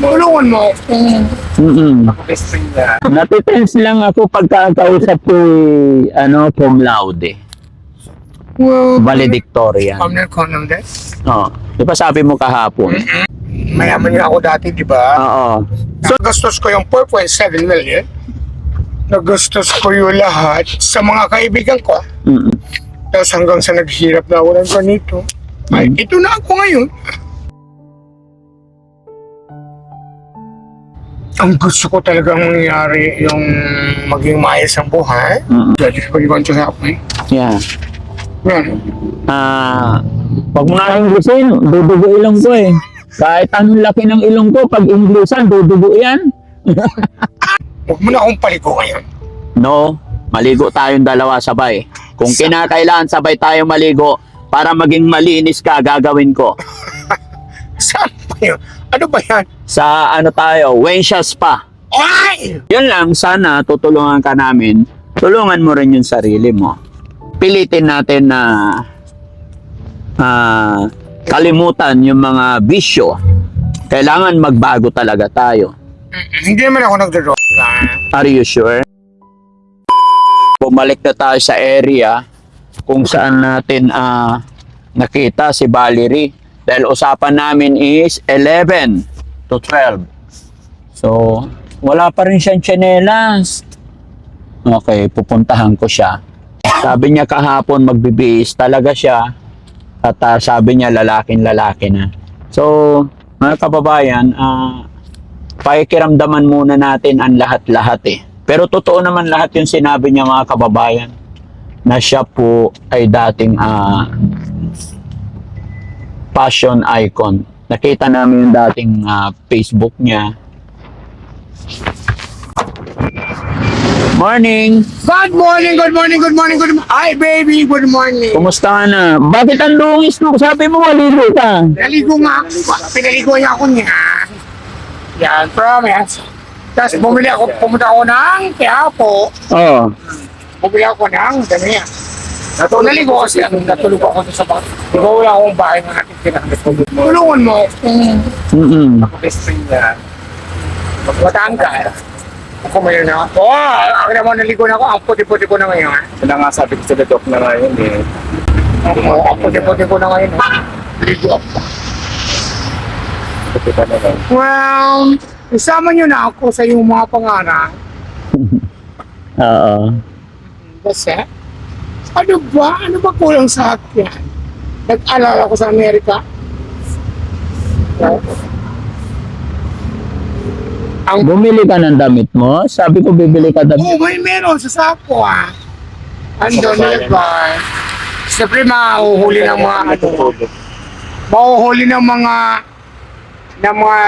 Tulungan mo ako. Mm-mm. Best friend na. Natitense lang ako pagkakausap ko eh, ano, cum laude. Well, Valedictorian. I'm not calling that. Oh. Di ba sabi mo kahapon? Mayaman nga ako dati, di ba? Oo. So, nagastos ko yung 4.7 million. Nagastos ko yung lahat sa mga kaibigan ko. Mm-mm. Tapos hanggang sa naghirap na ako ng ganito. Ay, ito na ako ngayon. Ang gusto ko talagang mangyari yung maging maayos ang buhay. Mm-mm. That is what you want to help me. Yeah. Yan. Ah, pag mo na Inglesin, dudugo ilong ko eh. Kahit anong laki ng ilong ko, pag Inglesan, dudugo yan. Huwag mo na akong paliko ngayon. No, maligo tayong dalawa sabay. Kung kinakailangan sabay tayo maligo para maging malinis ka, gagawin ko. Saan ba yun? Ano ba yan? Sa ano tayo, Wensha Spa. Ay! Yun lang, sana tutulungan ka namin. Tulungan mo rin yung sarili mo. Pilitin natin na ah, kalimutan yung mga bisyo. Kailangan magbago talaga tayo. Hindi naman ako nagdodroga. Are you sure? Bumalik na tayo sa area kung saan natin ah, nakita si Valerie. Dahil usapan namin is 11 to 12. So, wala pa rin siyang tsinelas. Okay, pupuntahan ko siya. Sabi niya kahapon magbibihis talaga siya. At ah, sabi niya lalaking lalaki na. So, mga kababayan, ah, pakikiramdaman muna natin ang lahat-lahat eh. Pero totoo naman lahat yung sinabi niya mga kababayan na siya po ay dating ah, fashion icon. Nakita namin yung dating ah, Facebook niya. Morning! Good morning, good morning, good morning, good morning. Hi, baby, good morning. Kumusta ka na? Bakit ang lungis mo? Sabi mo maligo ka. Naligo nga ako. Pinaligo niya ako niya. Yan, promise. Tapos bumili ako, pumunta ako ng Quiapo. Oo. Bumili ako ng damiya. Nato, naligo kasi ano, natulog ako sa bahay. Di ba wala akong bahay na natin pinakatulog mo. Tulungan mo. Mm-mm. Ako best friend na. Magbataan ka. Ako mayroon na. Oh, ako naman naligo na ako. Ang puti-puti ko na ngayon. Sila nga sabi ko sa doc na ngayon eh. Ako, ang puti-puti ko na ngayon. Ligo ako. Pa. Well, isama nyo na ako sa iyong mga pangarap. Oo. Kasi, ano ba? Ano ba kulang sa akin? Nag-alala ko sa Amerika. Ang Bumili ka ng damit mo? Sabi ko bibili ka damit. Oh, may meron sa sako ah. Ando nilagay. Siyempre mahuhuli ng mga ano, mahuhuli ng mga ng mga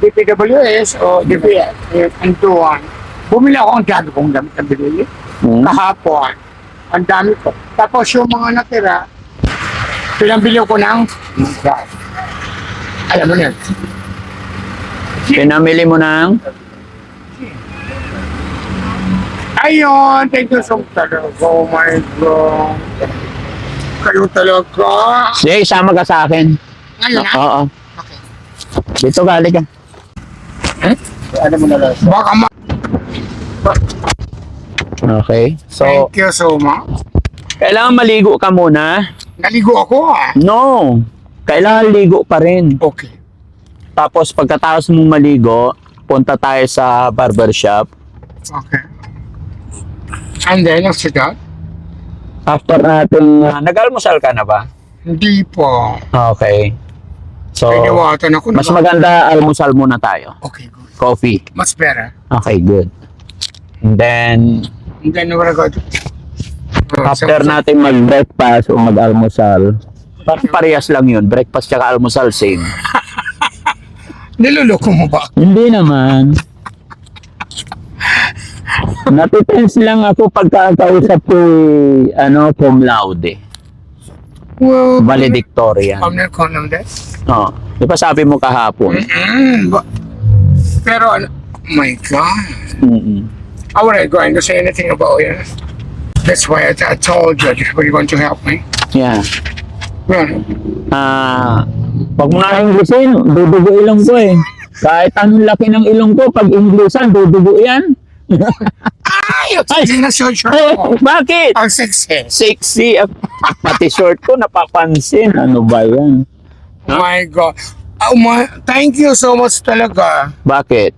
DPWS o DPS, eh, antuan. Bumili ako ang dami kong damit na binili. Hmm? Kahapon. Ang dami ko. Tapos yung mga natira, pinambili ko ng alam mo na yun. Pinamili mo ng? Ayun, thank you so much. Oh my God. Kayo talaga. Sige, isama ka sa akin. Ngayon na? Oo. Okay. Dito gali ka. Ano mo na lang. Baka ma... Okay. So, Thank you so much. kailangan maligo ka muna. Naligo ako ah. No. Kailangan ligo pa rin. Okay. Tapos pagkatapos mong maligo, punta tayo sa barbershop. Okay. And then, after that, After natin, uh, nag-almusal ka na ba? hindi po. Okay. So, Piniwatan ako. mas maganda almusal muna tayo. Okay, good. Coffee. Much better. Okay, good. And then, Go to... Oh, after natin mag-breakfast o mag-almusal, parang parehas lang yun. Breakfast tsaka almusal, same. Niluloko mo ba? Hindi naman. Natitense lang ako pagkakausap ko eh, ano, cum laude. Well, Valedictorian. Not calling that. Oh, di ba sabi mo kahapon? Mm, but, pero, ano, my God. Mm-mm. I wasn't going to say anything about it. That's why I, I told you, you going to help me? Yeah. Well, Ah, pag mo na Inglesin, dudugo ilong ko eh. Kahit anong laki ng ilong ko, pag Inglesan, dudugo yan. Ay, ang sexy na short short Eh, ko. bakit? Ang sexy. Sexy. Pati short ko, napapansin. Ano ba yan? Oh my God. Oh my, thank you so much talaga. Bakit?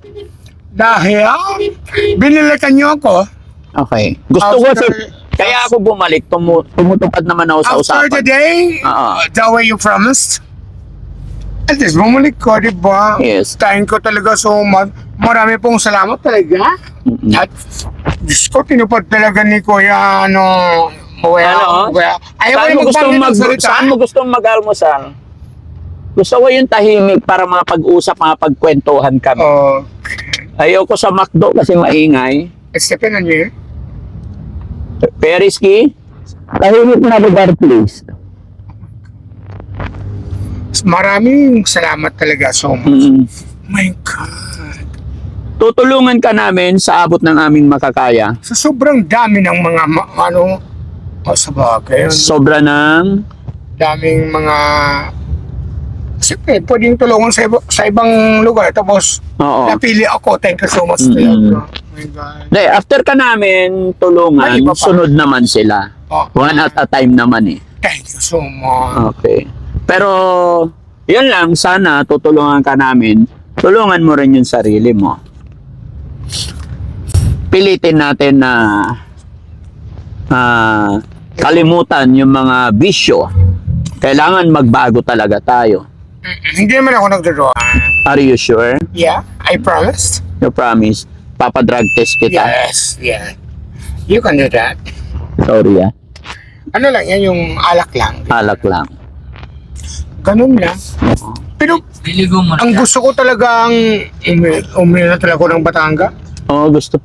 Dahil binilikan niyo ako. Okay. Gusto ko After- sa... Kaya ako bumalik, tumu, tumutupad naman ako sa After usapan. today, Oo. uh, the way you promised, at least bumalik ko, di ba? Yes. Thank ko talaga so much. Marami pong salamat talaga. Mm-mm. At Diyos ko, tinupad talaga ni Kuya, ano, well, Ano? well. Ayaw Saan mo gusto mag salita. Saan mo gusto mag-almusal? Gusto ko yung tahimik para mga pag-usap, mga pagkwentuhan kami. Oh, Ayoko sa McDo kasi maingay. Stephen, ano yun? Periski, tahimik na lugar please. Maraming salamat talaga so much. Mm. My God. Tutulungan ka namin sa abot ng aming makakaya. Sa sobrang dami ng mga, ma- ano, oh, sa bagay, Sobra ng daming mga Siyempre, pwedeng tulungan sa, iba, sa ibang lugar. Tapos, Oo. napili ako. Thank you so much. Mm. talaga. Oh my God. Hindi, after ka namin tulungan, Ay, iba pa. sunod naman sila. Oh, One at a time naman eh. thank you so much. Okay. Pero, yun lang, sana tutulungan ka namin. Tulungan mo rin yung sarili mo. Pilitin natin na ah, kalimutan yung mga bisyo. Kailangan magbago talaga tayo. Hindi naman ako nagdodraw. Are you sure? Yeah, I promised. You promise? Papadrug test kita? Yes, yeah. You can do that. Sorry ah. Ano lang yan, yung alak lang. Alak lang. Ganun lang. Pero, ang gusto ko talagang umi, umi na talaga ako ng Batanga. Oo, gusto.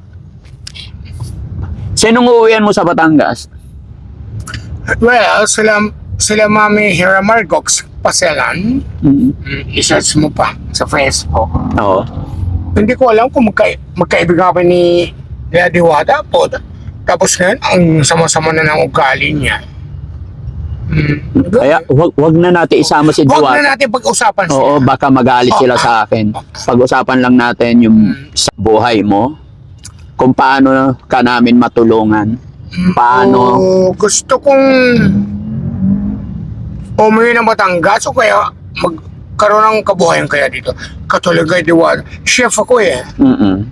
Sinong uuwian mo sa Batangas? Well, sila, sila Mami Hira Margox Paselan. Mm. Mm, I-search mo pa sa Facebook. Oo. Hindi ko alam kung magka, magkaibigan kami ni Nila Diwata po. Tapos ngayon, ang sama-sama na ng ugali niya. Mm. Kaya wag, wag na natin isama si Huwag Duwat. na natin pag-usapan siya. Oo, baka magalit sila sa akin. Pag-usapan lang natin yung sa buhay mo. Kung paano ka namin matulungan. Paano? Oo, gusto kong umuwi ng Batangas o kaya magkaroon ng kabuhayan kaya dito. Katulad kay Diwata. Chef ako eh. Mm-mm.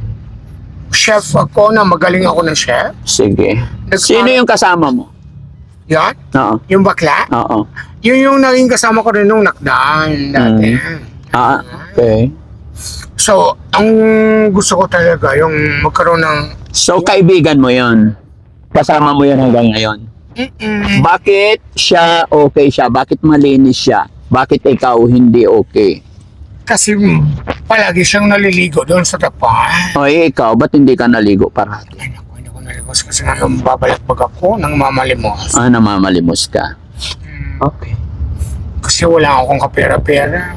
Chef ako na magaling ako ng chef. Sige. Sino yung kasama mo? Yan. Oo. Yung bakla. Oo. Yun yung naging kasama ko rin nung nakdaan dati. Ah, okay. So, ang gusto ko talaga yung magkaroon ng So, kaibigan mo yon Kasama mo yan hanggang ngayon. Mm-mm. Bakit siya okay siya? Bakit malinis siya? Bakit ikaw hindi okay? kasi palagi siyang naliligo doon sa tapat. O eh, ikaw, ba't hindi ka naligo parati? Ay, naku, hindi ko naligos kasi nga nung babalakbag ako ng mamalimos. Ah, namamalimos ka. Mm, Okay. Kasi wala akong kapera-pera.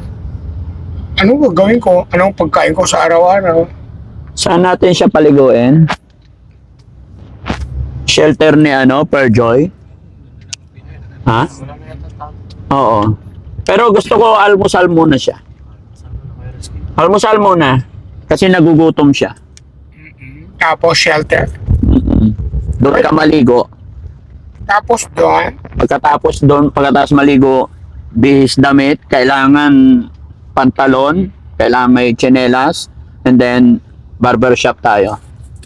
Ano gagawin ko? Anong pagkain ko sa araw-araw? Saan natin siya paliguin? Shelter ni ano, Perjoy? Ha? Oo. Pero gusto ko almusal muna siya. Almusal muna. Kasi nagugutom siya. Tapos shelter. Mm-mm. Doon ka maligo. Tapos doon, Pagkatapos doon, pagkatapos maligo, bihis damit, kailangan pantalon, kailangan may tsinelas, and then barbershop tayo.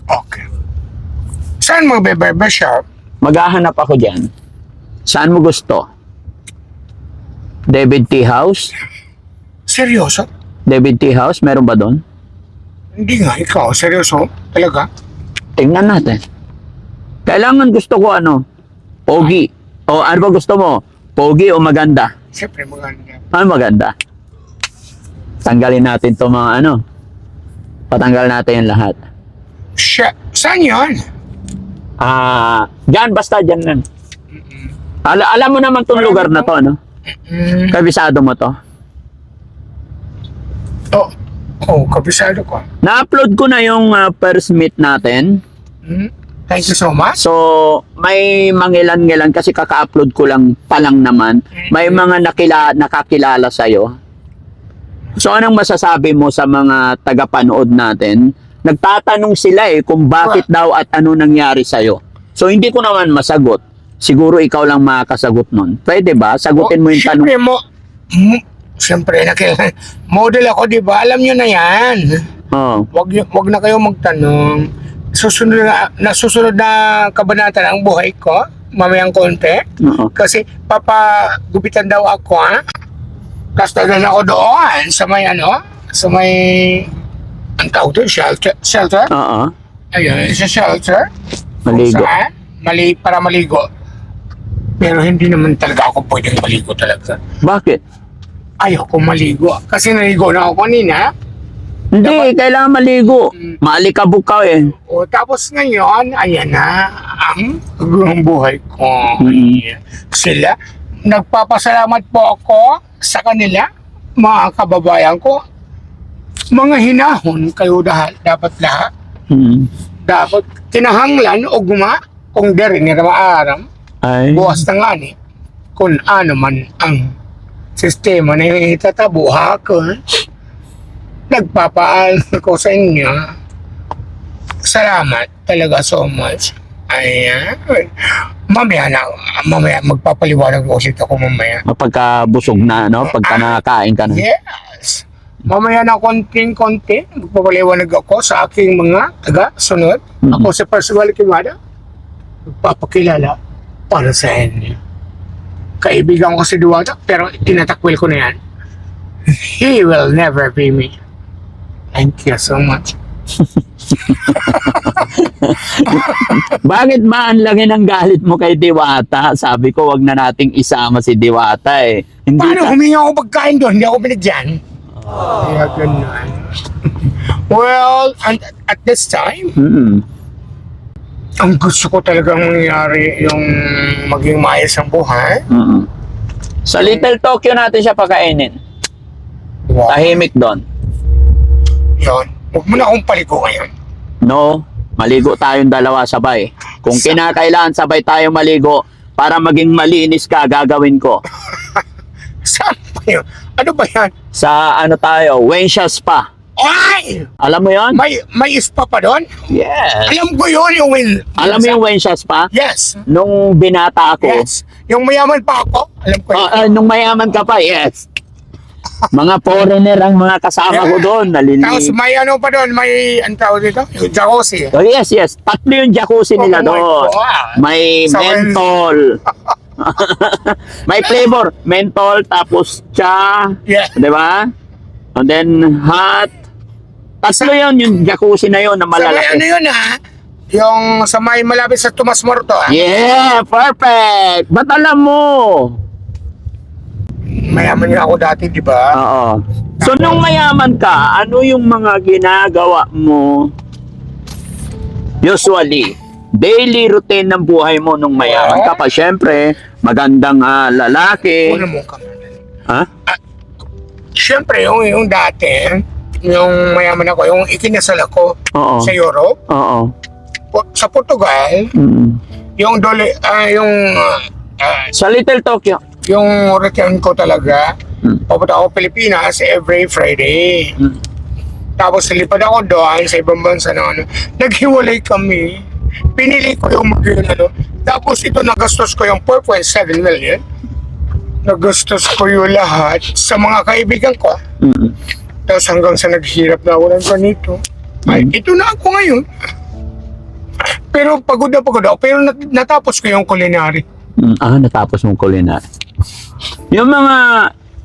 okay. Saan magbe-barber shop? Maghahanap ako dyan. Saan mo gusto? David Tea House? Seryoso? David Tea House, meron ba doon? Hindi nga, ikaw. Seryoso? Talaga? Tingnan natin. Kailangan gusto ko ano? Pogi. O ano ba gusto mo? Pogi o maganda? Siyempre maganda. Ano maganda? Tanggalin natin to mga ano. Patanggal natin yung lahat. Siya, saan yun? Ah, dyan basta dyan lang. Ala, alam mo naman tong lugar na to, no? Kabisado mo to. oh, oh, kabisado ko. Na-upload ko na yung ah, first meet natin. Mm, thank you so much. So, may mangilan-ngilan kasi kaka-upload ko lang pa lang naman. May mga nakila, nakakilala sa'yo. So anong masasabi mo sa mga tagapanood natin? Nagtatanong sila eh kung bakit daw at ano nangyari sa'yo. So hindi ko naman masagot. Siguro ikaw lang makakasagot nun. Pwede ba? Sagutin mo yung tanong. Siyempre mo, mm, siyempre, nakil- model ako, di ba? Alam nyo na yan. Oo. Wag, wag na kayo magtanong. Susunod na, nasusunod na kabanata ng buhay ko, mamayang konti. Oo. Kasi papagupitan daw ako, ha? Tapos dadan ako doon sa may ano, sa may, ang tawag doon, shelter. Shelter? Oo. Ayun, sa shelter. Maligo. Saan, mali, para maligo. Pero hindi naman talaga ako pwedeng maligo talaga. Bakit? Ayaw ko maligo. Kasi naligo na ako kanina. Hindi, kailangan maligo. Mm. Maalikabok ka eh. O, tapos ngayon, ayan na ang ang buhay ko. Mm. Sila, nagpapasalamat po ako sa kanila, mga kababayan ko. Mga hinahon kayo dahil dapat lahat. Hmm. Dapat kinahanglan o guma kung deri ni maaram. Ay. buwas na nga ni kung ano man ang sistema na itatabuha ko. Nagpapaal ko sa inyo. Salamat talaga so much. Ayan. Mamaya na, mamaya magpapaliwanag ulit ako mamaya. Mapagka busog na, no? Pagka nakakain ka na. Yes. Mamaya na konting-konti, magpapaliwanag ako sa aking mga taga-sunod. Mhm. Ako si Percival Kimada. Magpapakilala para sa inyo. Kaibigan ko si Duwata, pero tinatakwil ko na yan. He will never be me. Thank you so much. Bakit ba ang laki ng galit mo kay Diwata? Sabi ko, wag na nating isama si Diwata eh. Hindi Paano ka- humingi ako pagkain doon? Hindi ako binigyan. Kaya ganun. well, and at this time, Mm-mm. ang gusto ko talagang mangyari yung maging maayos ang buhay. Mm-mm. Sa Little Tokyo natin siya pakainin. Wow. Tahimik doon. Yun. Huwag mo na akong paligo ngayon. No, maligo tayong dalawa sabay. Kung kinakailangan sabay tayo maligo para maging malinis ka, gagawin ko. Saan ba yun? Ano ba yan? Sa ano tayo, Wensha Spa. Ay! Alam mo yon? May, may spa pa doon? Yes. Alam ko yun yung win. Alam mo yung Wensha Spa? Yes. Nung binata ako, Yes. Yung mayaman pa ako. Alam ko yun. Ah, nung mayaman ka pa, yes. Mga foreigner ang mga kasama ko doon. Nalili. Tapos may ano pa doon, may ang tawag dito? Yung jacuzzi. Oh, yes, yes. Tatlo yung jacuzzi nila Oh my doon. May Sa mentol. May flavor. Mentol, tapos cha. Yeah. Di ba? And then hot. Tatlo yun, yung jacuzzi na yun na Sa may ano malalaki. yun ha? Yung sa may malapit sa Tomas Morto ha? Yeah, perfect. Ba't alam mo? Mayaman nga ako dati, di ba? Oo. So, nung mayaman ka, ano yung mga ginagawa mo usually? Daily routine ng buhay mo nung mayaman ka pa. Siyempre, magandang ah, lalaki. Una mo ka Ha? Siyempre, yung, yung dati, yung mayaman ako, yung ikinasal ako Oo. sa Europe, Oo. po- sa Portugal, Mm. yung dole, ah, yung, ah, Sa Little Tokyo. yung return ko talaga, Mm. papunta ako Pilipinas every Friday. Mm. Tapos lipad ako doon sa ibang bansa na ano, naghiwalay kami. Pinili ko yung mag ano. Tapos ito nagastos ko yung 4.7 million. Nagastos ko yung lahat sa mga kaibigan ko. Mm. Tapos hanggang sa naghirap na ako ng ganito. Ay, ito na ako ngayon. Pero pagod na pagod ako. Pero nat- natapos ko yung culinary. Mm. Ah, natapos mong culinary. Yung mga,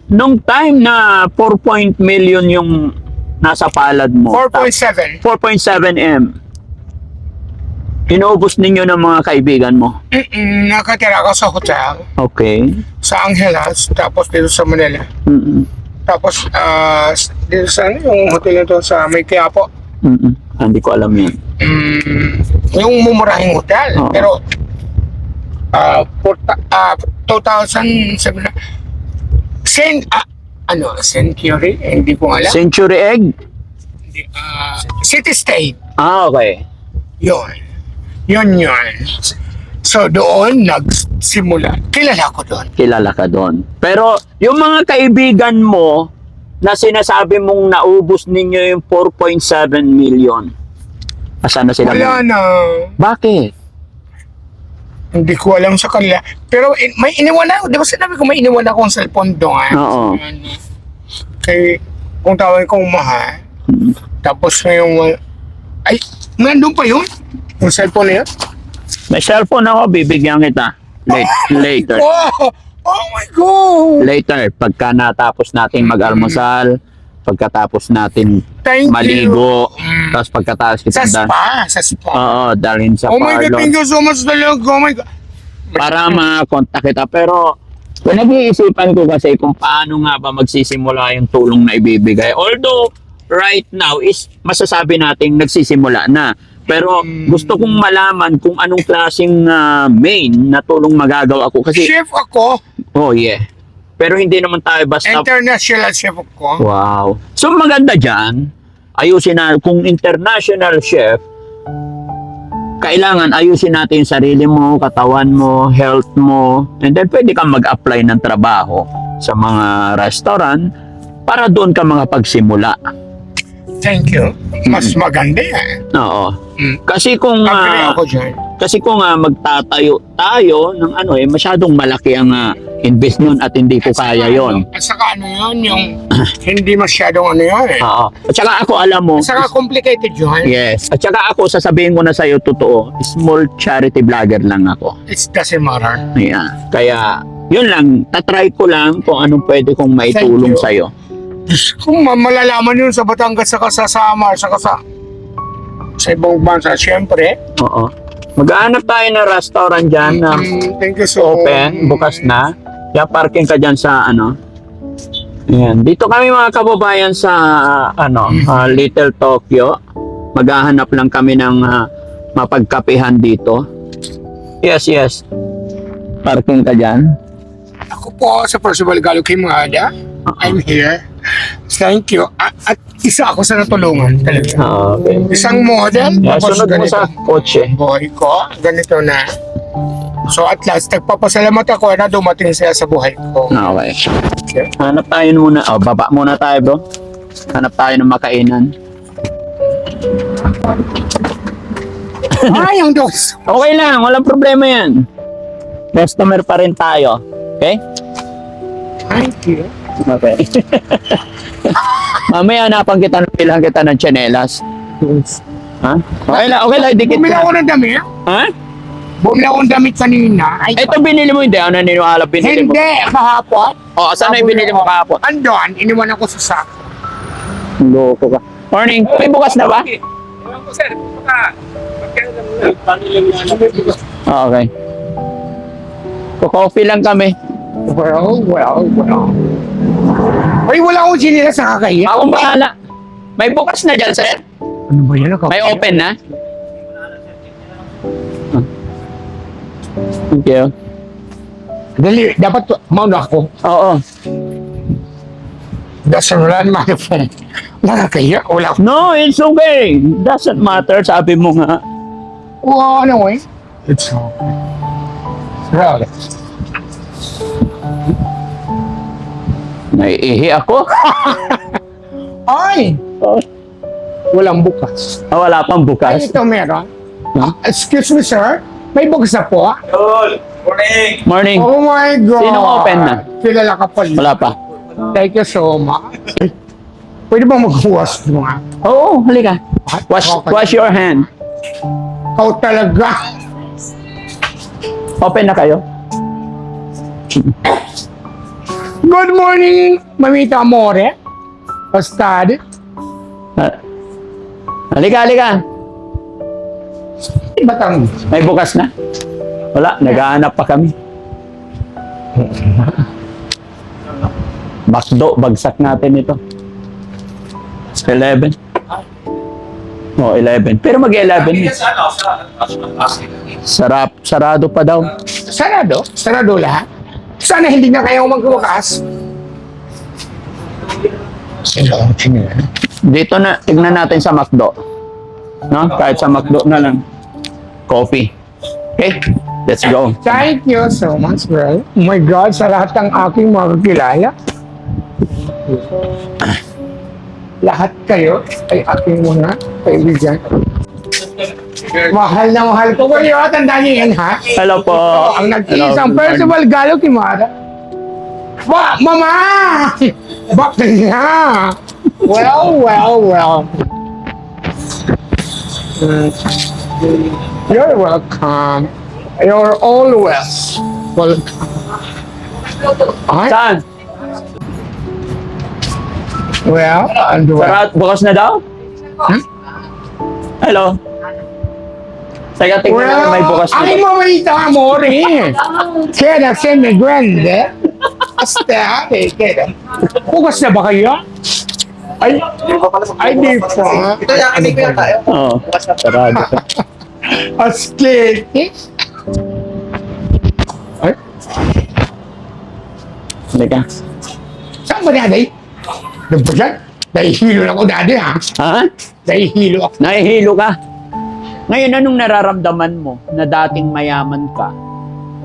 nung time na 4 million yung nasa palad mo. 4.7. 4.7 M. Inubos ninyo ng mga kaibigan mo. Mm-mm, nakatira ako sa hotel Okay. sa Angeles. Tapos dito sa Manila. Mm-mm. Tapos ah, dito sa ano, yung hotel nito sa May Quiapo. Mm-mm. Ah, Hindi ko alam yan. Mm, yung mumurahing hotel. Oo. Pero ah porta, ah 2007 na. Sen, ah, ano, Century? Eh, hindi ko alam. Century Egg? Hindi, ah, City State. Ah, okay. Yun. Yun yun. So doon nagsimula. Kilala ko doon. Kilala ka doon. Pero yung mga kaibigan mo na sinasabi mong naubos ninyo yung 4.7 million? Asan na sila? Wala ngayon? na. Bakit? Hindi ko alam sa kanila. Pero in, may iniwan ako. Di ba sinabi ko may iniwan akong cellphone doon? ah? Oo. Kay, kung tawag kong mahal. Tapos ngayong, ay, nandun pa yun? Yung cellphone na yun? May cellphone ako, bibigyan kita. Late, later. Oh, oh my God! Later, pagka natapos natin mag-almusal, pagkatapos natin Thank maligo, you. Mm. tapos pagkatapos Sa kita dal- spa, sa spa. Oo, dalhin sa oh my God, parlor. thank you so much talaga. Oh my God. para makontak kita. Pero, pinag-iisipan ko kasi kung paano nga ba magsisimula yung tulong na ibibigay. Although, right now is masasabi nating nagsisimula na. Pero gusto kong malaman kung anong klaseng ah, main na tulong magagawa ko. Kasi, Chef ako. oh yeah. Pero hindi naman tayo basta International chef ako. Wow. So maganda dyan, ayusin na, kung international chef, kailangan ayusin natin yung sarili mo, katawan mo, health mo, and then pwede kang mag-apply ng trabaho sa mga restaurant para doon ka mga pagsimula. Thank you. Mas maganda yan. Oo. Mm. Kasi kung Agree ah, ako dyan. kasi kung ah, magtatayo tayo ng ano eh masyadong malaki ang ah, invest nun at hindi ko kaya yon. At saka ano yun, yung hindi masyadong ano yun eh. Oo. At saka ako alam mo, At saka complicated yun. Yes. At saka ako, sasabihin ko na sa'yo, totoo, small charity vlogger lang ako. It doesn't matter. Yeah. Kaya, yun lang, tatry ko lang kung anong pwede kong maitulong Thank you. Diyos, Kung ma- malalaman yun sa Batangas, saka sa Samar, saka sa sa ibang bansa, syempre. Oo. Mag-aanap tayo ng restaurant dyan na Mm, thank you so open, bukas na. Kaya parking ka dyan sa ano. Ayan. Dito kami mga kababayan sa ano, ah, Little Tokyo. Maghahanap lang kami ng ah, mapagkapihan dito. Yes, yes. Parking ka dyan. Ako po sa Percival Galo kay Mada. I'm here. Thank you. At, at isa ako sa natulungan talaga. Ah, Okay. Isang model, Yeah, tapos sunod mo sa kotse. buhay ko, ganito na. So at last, nagpapasalamat ako na dumating siya sa buhay ko. Okay. Okay. Hanap tayo muna. Oh, baba muna tayo, bro. Hanap tayo ng makainan. Ay, ang dos. Okay lang, walang problema yan. Customer pa rin tayo. Okay? Thank you. Okay. Mamaya hanapan kita ng bilang kita ng chanelas. Ha? Okay lang, okay lang, dikit Bumili ako na. ng damit. Ha? Bumili ako ng damit kanina. Ay, Ito binili mo, hindi ako naniniwala binili mo. hindi, kahapon. O, oh, saan na yung binili mo kahapon? Andon, iniwan ako sa sak. Loko ka. Morning, may bukas na ba? Ah, okay. Ko-coffee lang kami. Well, well, well. Ay, wala akong sinila sa kakahiya. Akong bahala. May bukas na dyan, sir. Ano ba yan? May open na. Thank you. Dali, dapat mauna ako. Oo. Wala naman my phone. Nakakahiya. Wala ako. No, it's okay. Doesn't matter, sabi mo nga. Wow, ano eh? It's okay. Really? Naiihi ako. Ay! Oh, Walang bukas. wala pang Ay, bukas. ito meron. Huh? Ah, excuse me, sir. May bukas na po. Morning. Oh my God. Sinong open na? Kilala ka pa. Wala pa. Thank you so much. Pwede bang maghuwas mo nga? Oo, halika. Wash, Okay. wash your hand. Ikaw talaga. Open na kayo. Good morning, Mamita Amore. Bastard. Ah, Halika, halika. Batang. May bukas na? Wala, naghahanap pa kami. Bakdo, bagsak natin ito. 11. Oh, 11. Pero mag-11. Sarap, sarado pa daw. Sarado? Sarado lahat? Sana hindi na kayo tingnan. Dito na, tignan natin sa McDo. No? Kahit sa McDo na lang. Coffee. Okay, let's go. Thank you so much, bro. Oh my God, sa lahat ng aking mga kakilala. Lahat kayo ay aking mga kaibigan. Mahal na mahal ko kayo. Tandaan niyo yan, ha? Hello po. Ang nag-iisang. Percival Galo Kimara. Ba, mama! Bakit na? Well, well, well. You're welcome. You're always welcome. Ay, Saan? well, and well. Sarat, bukas na daw? Hmm? Hello? Teka, tingnan natin may bukas na ay mamita amore. Kaya se me grande. Hasta, eh, kaya. Bukas na ba kayo? Ay, ay, di pa. Ito yung akin ko yata. eh. Oo, sarado. Askit. Ay, Teka. saan ba pa dyan? Nahihilo na ako dati ha. Ha? Nahihilo ako. Nahihilo ka? Ngayon, anong nararamdaman mo na dating mayaman ka,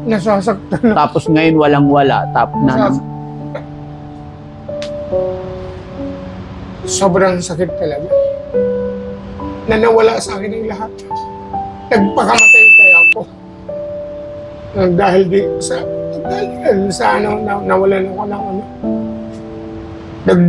Nasasaktan na. tapos ngayon walang-wala, tapos na... Nasas- Sobrang sakit talaga. Na nawala sa akin ang lahat. Nagpakamatay kaya ako. Nang dahil di sa dahil sa ano na, nawalan ako ng ano. Nag